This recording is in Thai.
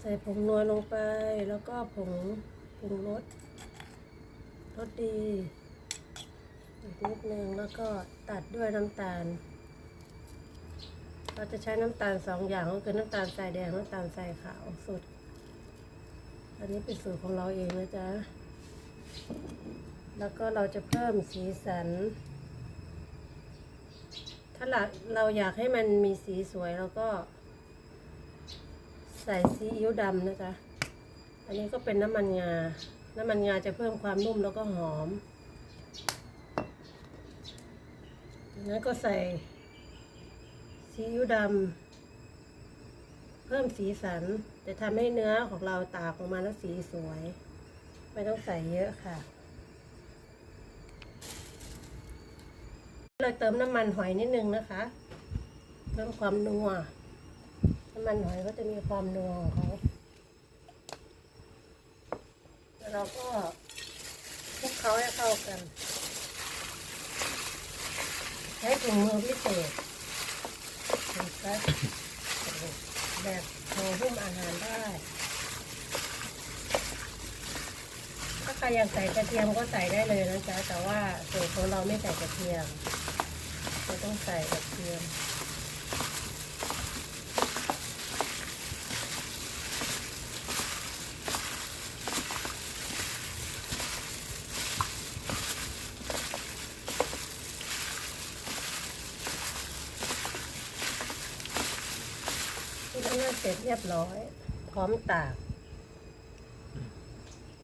ใส่ผงนัวลงไป แล้วก็ผงปรุงรสรสดีอีกนิดนึงแล้วก็ตัดด้วยน้ำตาล เราจะใช้น้ำตาลสองอย่างก็คือน้ำตาลทรายแดงน้ำตาลทรายขาวสุด อันนี้เป็นสูตรของเราเองนะจ๊ะ แล้วก็เราจะเพิ่มสีสัน ถ้าเราเราอยากให้มันมีสีสวยเราก็ ส่ซีอิ๊วดำนะจ๊ะอันนี้ก็เป็นน้ำมันงา น้ำมันงาจะเพิ่มความนุ่มแล้วก็หอมจากนั้นก็ใส่ซีอิ๊วดำเพิ่มสีสัน จะทำให้เนื้อของเราตากออกมาแล้วสีสวย ไม่ต้องใส่เยอะค่ะ เราเติมน้ำมันหอยนิดนึงนะคะ เพิ่มความนัว น้ำมันหอยก็จะมีความนัวของเขาแล้วเราก็คลุกเขาให้เข้ากัน ใช้ถุงมือพิเศษถุงพลาสติกแบบห่อหุ้มอาหารได้ ถ้าใครอยากใส่กระเทียมก็ใส่ได้เลยนะจ๊ะ แต่ว่าสูตรของเราไม่ใส่กระเทียมเราต้องใส่กระเทียม ที่ทำงาน เสร็จเรียบร้อย พร้อมตาก